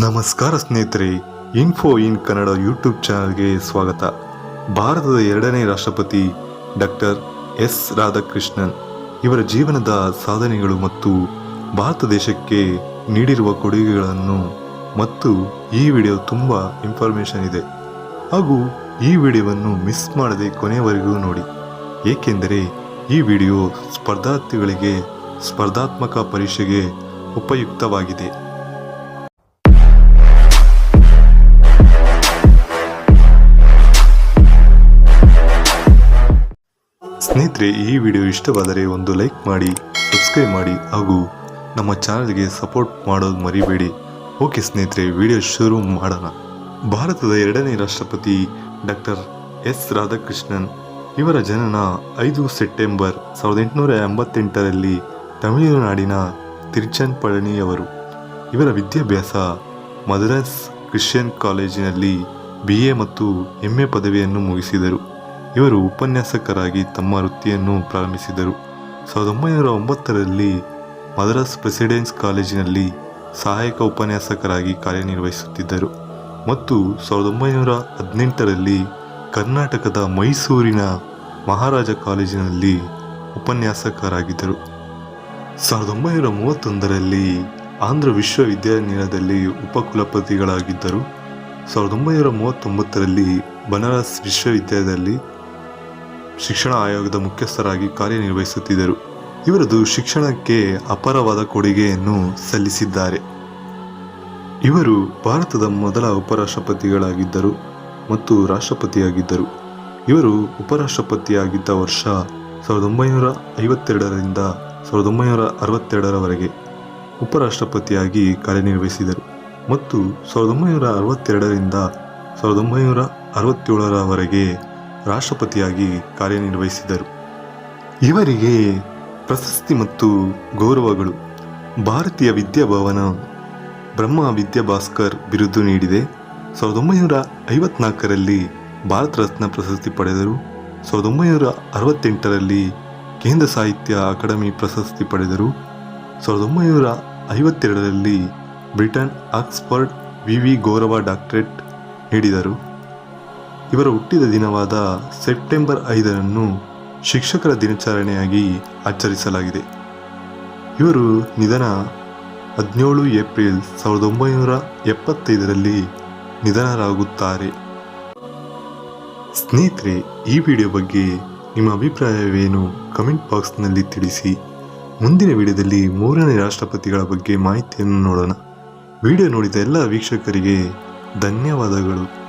ನಮಸ್ಕಾರ ಸ್ನೇಹಿತರೆ ಇನ್ಫೋ ಇನ್ ಕನ್ನಡ ಯೂಟ್ಯೂಬ್ ಚಾನಲ್ಗೆ ಸ್ವಾಗತ. ಭಾರತದ ಎರಡನೇ ರಾಷ್ಟ್ರಪತಿ ಡಾಕ್ಟರ್ ಎಸ್ ರಾಧಾಕೃಷ್ಣನ್ ಇವರ ಜೀವನದ ಸಾಧನೆಗಳು ಮತ್ತು ಭಾರತ ದೇಶಕ್ಕೆ ನೀಡಿರುವ ಕೊಡುಗೆಗಳನ್ನು ಮತ್ತು ಈ ವಿಡಿಯೋ ತುಂಬ ಇನ್ಫಾರ್ಮೇಷನ್ ಇದೆ. ಹಾಗೂ ಈ ವಿಡಿಯೋವನ್ನು ಮಿಸ್ ಮಾಡದೆ ಕೊನೆಯವರೆಗೂ ನೋಡಿ. ಏಕೆಂದರೆ ಈ ವಿಡಿಯೋ ಸ್ಪರ್ಧಾರ್ಥಿಗಳಿಗೆ ಸ್ಪರ್ಧಾತ್ಮಕ ಪರೀಕ್ಷೆಗೆ ಉಪಯುಕ್ತವಾಗಿದೆ. ಸ್ನೇಹಿತರೆ, ಈ ವಿಡಿಯೋ ಇಷ್ಟವಾದರೆ ಒಂದು ಲೈಕ್ ಮಾಡಿ, ಸಬ್ಸ್ಕ್ರೈಬ್ ಮಾಡಿ ಹಾಗೂ ನಮ್ಮ ಚಾನಲ್ಗೆ ಸಪೋರ್ಟ್ ಮಾಡೋದು ಮರಿಬೇಡಿ. ಓಕೆ ಸ್ನೇಹಿತರೆ, ವಿಡಿಯೋ ಶುರು ಮಾಡೋಣ. ಭಾರತದ ಎರಡನೇ ರಾಷ್ಟ್ರಪತಿ ಡಾಕ್ಟರ್ ಎಸ್ ರಾಧಾಕೃಷ್ಣನ್ ಇವರ ಜನನ ಐದು ಸೆಪ್ಟೆಂಬರ್ ಸಾವಿರದ ಎಂಟುನೂರ ಎಂಬತ್ತೆಂಟರಲ್ಲಿ ತಮಿಳುನಾಡಿನ ತಿರುಚನ್ಪಳನಿಯವರು. ಇವರ ವಿದ್ಯಾಭ್ಯಾಸ ಮದ್ರಾಸ್ ಕ್ರಿಶ್ಚಿಯನ್ ಕಾಲೇಜಿನಲ್ಲಿ ಬಿ ಎ ಮತ್ತು ಎಂ ಎ ಪದವಿಯನ್ನು ಮುಗಿಸಿದರು. ಇವರು ಉಪನ್ಯಾಸಕರಾಗಿ ತಮ್ಮ ವೃತ್ತಿಯನ್ನು ಪ್ರಾರಂಭಿಸಿದರು. ಸಾವಿರದ ಒಂಬೈನೂರ ಒಂಬತ್ತರಲ್ಲಿ ಮದ್ರಾಸ್ ಪ್ರೆಸಿಡೆನ್ಸ್ ಕಾಲೇಜಿನಲ್ಲಿ ಸಹಾಯಕ ಉಪನ್ಯಾಸಕರಾಗಿ ಕಾರ್ಯನಿರ್ವಹಿಸುತ್ತಿದ್ದರು ಮತ್ತು ಸಾವಿರದ ಒಂಬೈನೂರ ಹದಿನೆಂಟರಲ್ಲಿ ಕರ್ನಾಟಕದ ಮೈಸೂರಿನ ಮಹಾರಾಜ ಕಾಲೇಜಿನಲ್ಲಿ ಉಪನ್ಯಾಸಕರಾಗಿದ್ದರು. ಸಾವಿರದ ಒಂಬೈನೂರ ಮೂವತ್ತೊಂದರಲ್ಲಿ ಆಂಧ್ರ ವಿಶ್ವವಿದ್ಯಾನಿಲಯದಲ್ಲಿ ಉಪಕುಲಪತಿಗಳಾಗಿದ್ದರು. ಸಾವಿರದ ಒಂಬೈನೂರ ಮೂವತ್ತೊಂಬತ್ತರಲ್ಲಿ ಬನಾರಸ್ ವಿಶ್ವವಿದ್ಯಾಲಯದಲ್ಲಿ ಶಿಕ್ಷಣ ಆಯೋಗದ ಮುಖ್ಯಸ್ಥರಾಗಿ ಕಾರ್ಯನಿರ್ವಹಿಸುತ್ತಿದ್ದರು. ಇವರದು ಶಿಕ್ಷಣಕ್ಕೆ ಅಪಾರವಾದ ಕೊಡುಗೆಯನ್ನು ಸಲ್ಲಿಸಿದ್ದಾರೆ. ಇವರು ಭಾರತದ ಮೊದಲ ಉಪರಾಷ್ಟ್ರಪತಿಗಳಾಗಿದ್ದರು ಮತ್ತು ರಾಷ್ಟ್ರಪತಿಯಾಗಿದ್ದರು. ಇವರು ಉಪರಾಷ್ಟ್ರಪತಿಯಾಗಿದ್ದ ವರ್ಷ ಸಾವಿರದ ಒಂಬೈನೂರ ಐವತ್ತೆರಡರಿಂದ ಸಾವಿರದ ಒಂಬೈನೂರ ಅರವತ್ತೆರಡರವರೆಗೆ ಉಪರಾಷ್ಟ್ರಪತಿಯಾಗಿ ಕಾರ್ಯನಿರ್ವಹಿಸಿದರು ಮತ್ತು ಸಾವಿರದ ಒಂಬೈನೂರ ಅರವತ್ತೆರಡರಿಂದ ಸಾವಿರದ ಒಂಬೈನೂರ ಅರವತ್ತೇಳರವರೆಗೆ ರಾಷ್ಟ್ರಪತಿಯಾಗಿ ಕಾರ್ಯನಿರ್ವಹಿಸಿದರು. ಇವರಿಗೆ ಪ್ರಶಸ್ತಿ ಮತ್ತು ಗೌರವಗಳು. ಭಾರತೀಯ ವಿದ್ಯಾಭವನ ಬ್ರಹ್ಮ ವಿದ್ಯಾಭಾಸ್ಕರ್ ಬಿರುದು ನೀಡಿದೆ. ಸಾವಿರದ ಒಂಬೈನೂರ ಐವತ್ನಾಲ್ಕರಲ್ಲಿ ಭಾರತ ರತ್ನ ಪ್ರಶಸ್ತಿ ಪಡೆದರು. ಸಾವಿರದ ಒಂಬೈನೂರ ಅರವತ್ತೆಂಟರಲ್ಲಿ ಕೇಂದ್ರ ಸಾಹಿತ್ಯ ಅಕಾಡೆಮಿ ಪ್ರಶಸ್ತಿ ಪಡೆದರು. ಸಾವಿರದ ಒಂಬೈನೂರ ಐವತ್ತೆರಡರಲ್ಲಿ ಬ್ರಿಟನ್ ಆಕ್ಸ್ಫರ್ಡ್ ವಿ ಗೌರವ ಡಾಕ್ಟರೇಟ್ ನೀಡಿದರು. ಇವರ ಹುಟ್ಟಿದ ದಿನವಾದ ಸೆಪ್ಟೆಂಬರ್ ಐದರನ್ನು ಶಿಕ್ಷಕರ ದಿನಾಚರಣೆಯಾಗಿ ಆಚರಿಸಲಾಗಿದೆ. ಇವರು ನಿಧನ ಹದಿನೇಳು ಏಪ್ರಿಲ್ ಸಾವಿರದ ಒಂಬೈನೂರ ಎಪ್ಪತ್ತೈದರಲ್ಲಿ ನಿಧನರಾಗುತ್ತಾರೆ. ಸ್ನೇಹಿತರೆ, ಈ ವಿಡಿಯೋ ಬಗ್ಗೆ ನಿಮ್ಮ ಅಭಿಪ್ರಾಯವೇನು ಕಮೆಂಟ್ ಬಾಕ್ಸ್ನಲ್ಲಿ ತಿಳಿಸಿ. ಮುಂದಿನ ವಿಡಿಯೋದಲ್ಲಿ ಮೂರನೇ ರಾಷ್ಟ್ರಪತಿಗಳ ಬಗ್ಗೆ ಮಾಹಿತಿಯನ್ನು ನೋಡೋಣ. ವಿಡಿಯೋ ನೋಡಿದ ಎಲ್ಲ ವೀಕ್ಷಕರಿಗೆ ಧನ್ಯವಾದಗಳು.